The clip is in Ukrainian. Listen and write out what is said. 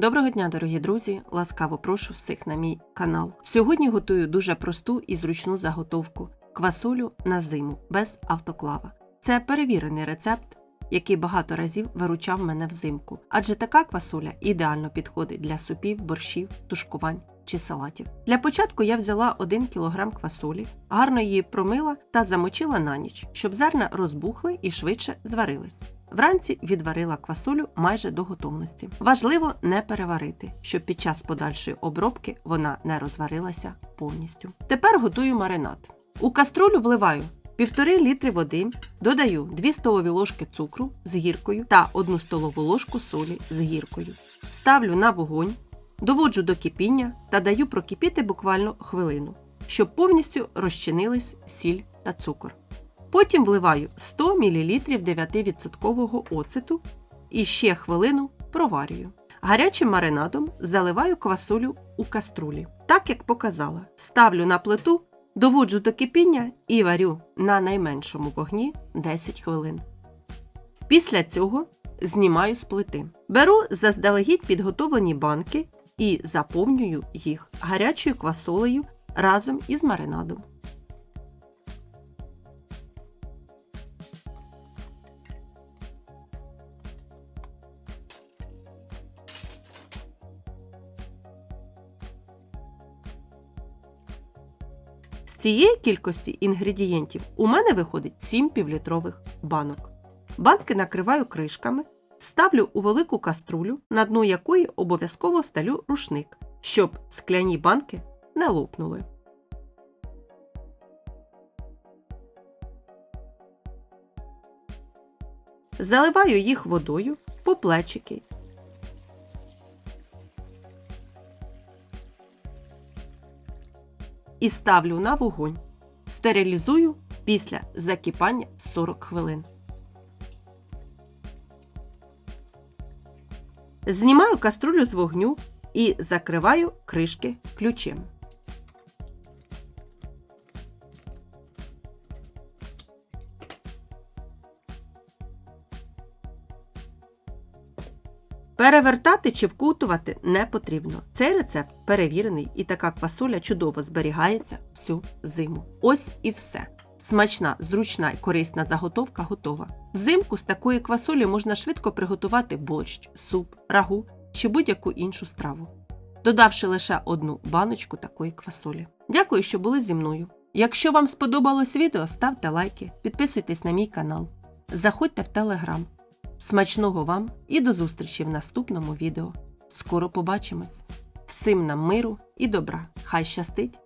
Доброго дня, дорогі друзі! Ласкаво прошу всіх на мій канал. Сьогодні готую дуже просту і зручну заготовку квасолю на зиму без автоклава. Це перевірений рецепт, який багато разів виручав мене взимку, адже така квасоля ідеально підходить для супів, борщів, тушкувань чи салатів. Для початку я взяла 1 кг квасолі, гарно її промила та замочила на ніч, щоб зерна розбухли і швидше зварились. Вранці відварила квасолю майже до готовності. Важливо не переварити, щоб під час подальшої обробки вона не розварилася повністю. Тепер готую маринад. У каструлю вливаю 1,5 літри води, додаю 2 столові ложки цукру з гіркою та 1 столову ложку солі з гіркою. Ставлю на вогонь, доводжу до кипіння та даю прокипіти буквально хвилину, щоб повністю розчинились сіль та цукор. Потім вливаю 100 мл 9% оцету і ще хвилину проварюю. Гарячим маринадом заливаю квасолю у каструлі. Так як показала, ставлю на плиту, доводжу до кипіння і варю на найменшому вогні 10 хвилин. Після цього знімаю з плити. Беру заздалегідь підготовлені банки і заповнюю їх гарячою квасолею разом із маринадом. З цієї кількості інгредієнтів у мене виходить 7 півлітрових банок. Банки накриваю кришками, ставлю у велику каструлю, на дно якої обов'язково сталю рушник, щоб скляні банки не лопнули. Заливаю їх водою по плечики і ставлю на вогонь. Стерилізую після закипання 40 хвилин. Знімаю каструлю з вогню і закриваю кришки ключем. Перевертати чи вкутувати не потрібно. Цей рецепт перевірений і така квасоля чудово зберігається всю зиму. Ось і все. Смачна, зручна і корисна заготовка готова. Взимку з такої квасолі можна швидко приготувати борщ, суп, рагу чи будь-яку іншу страву, додавши лише одну баночку такої квасолі. Дякую, що були зі мною. Якщо вам сподобалось відео, ставте лайки, підписуйтесь на мій канал, заходьте в телеграм. Смачного вам і до зустрічі в наступному відео. Скоро побачимось! Всім нам миру і добра! Хай щастить!